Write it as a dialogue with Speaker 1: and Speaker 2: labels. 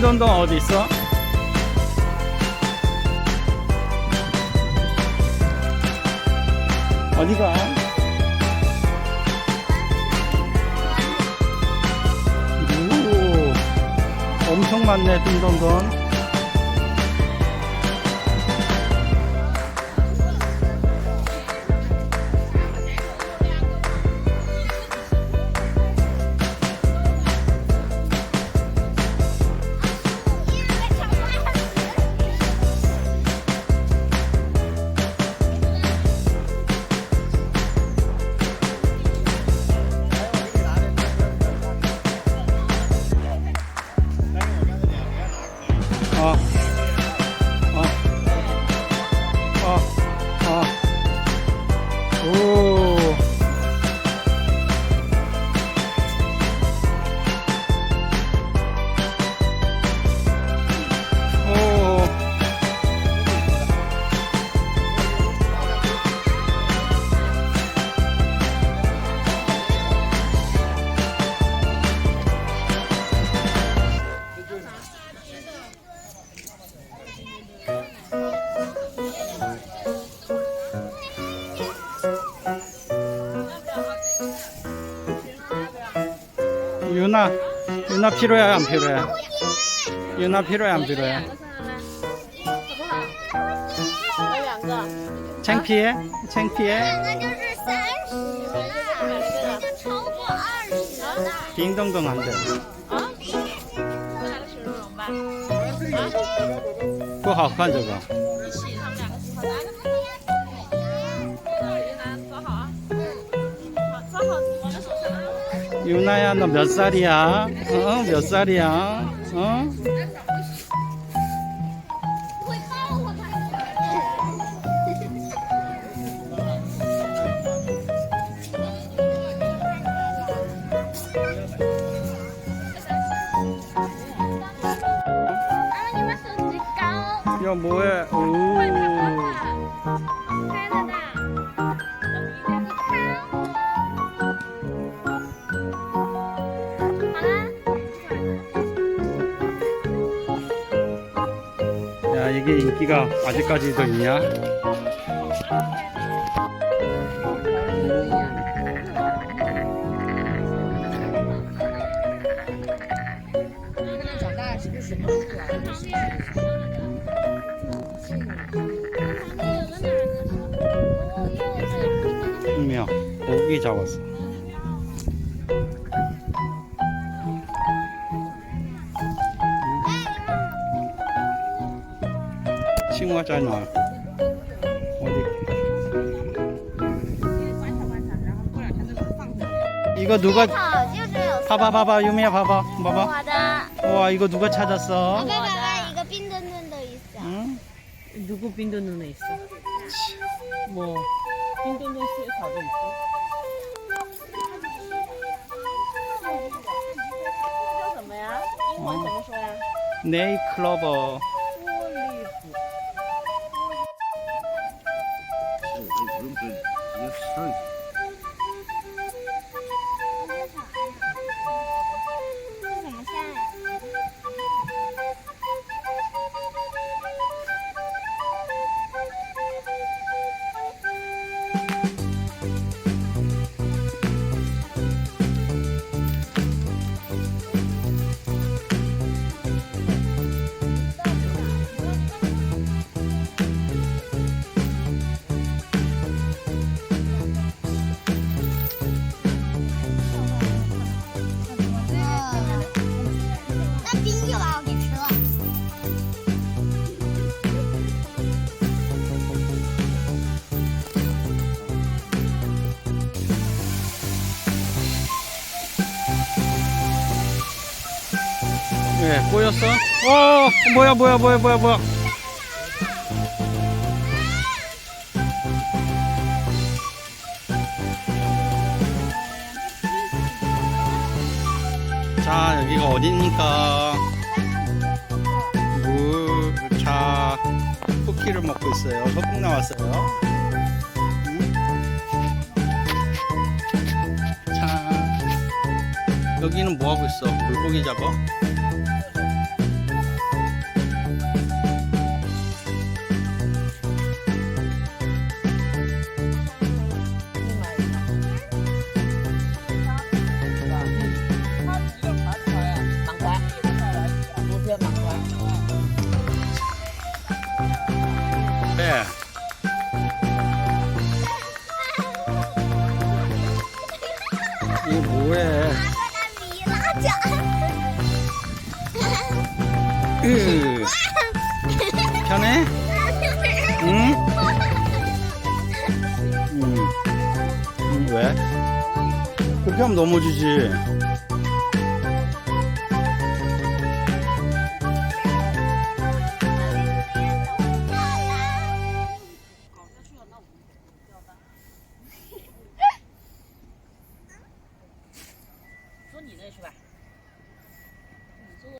Speaker 1: 딩동동 어디 있어? 어디가? 오, 엄청 많네 딩동동. 어. 어. 어. 유나, 유나 필요해 안 필요해? 유나 필요해 안 필요해?
Speaker 2: 有两个，
Speaker 1: 창피해? 창피해?
Speaker 3: 那就是三十，就超过二十了。
Speaker 1: 딩동동 안 돼.
Speaker 2: 啊，我俩的水龙龙吧，啊，
Speaker 1: 不好看这个. 유나야 너 몇 살이야? 어? 어? 몇 살이야? 어? 야 뭐해? 이게 인기가 아직까지도 있냐? 분명 고기 잡았어. 싱화잖아 어디? 이거 누가 봐봐 봐봐 유미야 봐봐. 봐봐. 와 이거 누가 찾았어?
Speaker 3: 이거 빈도 눈도 있어.
Speaker 1: 응?
Speaker 4: 누구 빈도 눈에 있어? 뭐 빈도 눈 씨에 가도 있어?
Speaker 1: 네이 클로버.
Speaker 3: 是
Speaker 1: 왜 꼬였어? 어 뭐야 뭐야 뭐야 뭐야 뭐야? 자 여기가 어디입니까? 물, 차, 쿠키를 먹고 있어요. 소풍 나왔어요. 응? 자 여기는 뭐 하고 있어? 물고기 잡아?
Speaker 3: 이게 뭐해? 으, 편해? 응? 응. 왜? 그렇게 하면 넘어지지.